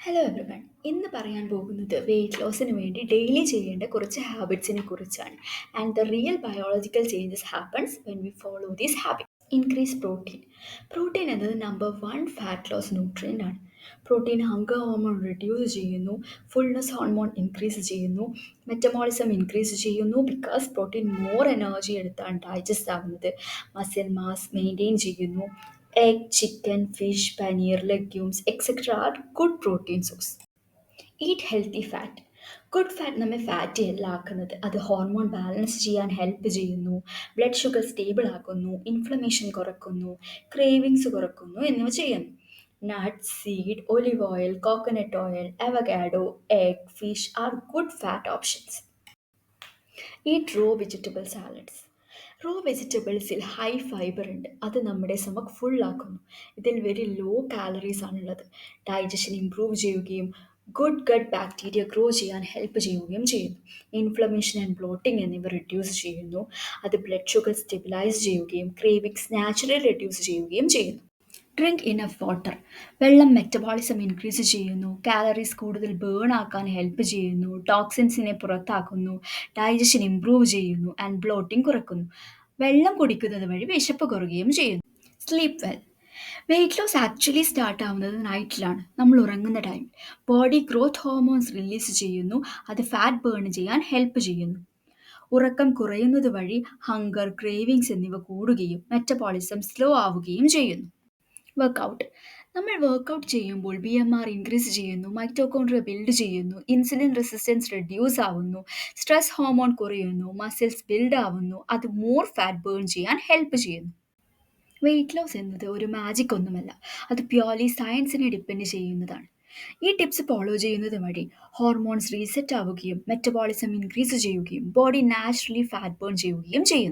Hello everyone ഇന്ന് പറയാൻ പോകുന്നത് വെയിറ്റ് ലോസിന് വേണ്ടി ഡെയിലി ചെയ്യേണ്ട കുറച്ച് ഹാബിറ്റ്സിനെ കുറിച്ചാണ്. And the real biological changes happens when we follow these habit increase protein protein എന്നത് number one fat loss nutrient ആണ്. പ്രോട്ടീൻ ഹങ്കർ ഹോർമോൺ റിഡ്യൂസ് ചെയ്യുന്നു. ഫുൾനെസ് ഹോർമോൺ ഇൻക്രീസ് ചെയ്യുന്നു. മെറ്റമോളിസം ഇൻക്രീസ് ചെയ്യുന്നു ബിക്കോസ് പ്രോട്ടീൻ മോർ എനർജി എടുത്താണ് digest ആവുന്നത്. Muscle mass maintain ചെയ്യുന്നു. Egg, chicken, fish, paneer, legumes, etc. are good protein source. Eat healthy fat good fat നമ്മെ fatty അല്ല ആക്കുന്നത് അത് ഹോർമോൺ ബാലൻസ് ചെയ്യാൻ ഹെൽപ്പ് ചെയ്യുന്നു. ബ്ലഡ് ഷുഗർ സ്റ്റേബിൾ ആക്കുന്നു. ഇൻഫ്ലമേഷൻ കുറക്കുന്നു. ക്രേവിങ്സ് കുറക്കുന്നു എന്നിവ ചെയ്യുന്നു. Nuts seed olive oil coconut oil avocado egg fish are good fat options eat raw vegetable salads raw വെജിറ്റബിൾസിൽ high fibre ഉണ്ട്. അത് നമ്മുടെ സമക്ക് ഫുള്ളാക്കുന്നു ഇതിൽ വെരി ലോ കാലറീസ് ആണുള്ളത്. ഡൈജഷൻ ഇംപ്രൂവ് ചെയ്യുകയും ഗുഡ് ഗഡ് ബാക്ടീരിയ ഗ്രോ ചെയ്യാൻ ഹെൽപ്പ് ചെയ്യുകയും ചെയ്യുന്നു. ഇൻഫ്ലമേഷൻ ആൻഡ് ബ്ലോട്ടിംഗ് എന്നിവ റിഡ്യൂസ് ചെയ്യുന്നു. അത് ബ്ലഡ് ഷുഗർ സ്റ്റെബിലൈസ് ചെയ്യുകയും ക്രേവിങ്സ് നാച്ചുറലി റെഡ്യൂസ് ചെയ്യുകയും ചെയ്യുന്നു. ഡ്രിങ്ക് ഇനഫ് വാട്ടർ വെള്ളം മെറ്റബോളിസം ഇൻക്രീസ് ചെയ്യുന്നു. കാലറീസ് കൂടുതൽ ബേൺ ആക്കാൻ ഹെൽപ്പ് ചെയ്യുന്നു. ടോക്സിൻസിനെ പുറത്താക്കുന്നു. ഡൈജഷൻ ഇംപ്രൂവ് ചെയ്യുന്നു ആൻഡ് ബ്ലോട്ടിംഗ് കുറയ്ക്കുന്നു. വെള്ളം കുടിക്കുന്നത് വഴി വിശപ്പ് കുറയുകയും ചെയ്യുന്നു. Sleep well weight loss actually start ആവുന്നത് നൈറ്റിലാണ് നമ്മൾ ഉറങ്ങുന്ന time body growth hormones release ചെയ്യുന്നു. അത് ഫാറ്റ് ബേൺ ചെയ്യാൻ ഹെൽപ്പ് ചെയ്യുന്നു. ഉറക്കം കുറയുന്നത് വഴി ഹങ്കർ ക്രേവിങ്സ് എന്നിവ കൂടുകയും മെറ്റബോളിസം സ്ലോ ആവുകയും ചെയ്യുന്നു. വർക്കൗട്ട് നമ്മൾ വർക്കൗട്ട് ചെയ്യുമ്പോൾ ബി എം ആർ ഇൻക്രീസ് ചെയ്യുന്നു മൈറ്റോകോൺഡ്രിയ ബിൽഡ് ചെയ്യുന്നു ഇൻസുലിൻ റെസിസ്റ്റൻസ് റെഡ്യൂസ് ആവുന്നു സ്ട്രെസ് ഹോർമോൺ കുറയുന്നു മസിൽസ് ബിൽഡ് ആവുന്നു അത് മോർ ഫാറ്റ് ബേൺ ചെയ്യാൻ ഹെൽപ്പ് ചെയ്യുന്നു. വെയിറ്റ് ലോസ് എന്നത് ഒരു മാജിക് ഒന്നുമല്ല അത് പ്യോർലി സയൻസിനെ ഡിപ്പെൻഡ് ചെയ്യുന്നതാണ്. ഈ ടിപ്സ് ഫോളോ ചെയ്യുന്നത് വഴി ഹോർമോൺസ് റീസെറ്റ് ആവുകയും മെറ്റബോളിസം ഇൻക്രീസ് ചെയ്യുകയും ബോഡി നാച്ചുറലി ഫാറ്റ് ബേൺ ചെയ്യുകയും ചെയ്യുന്നു.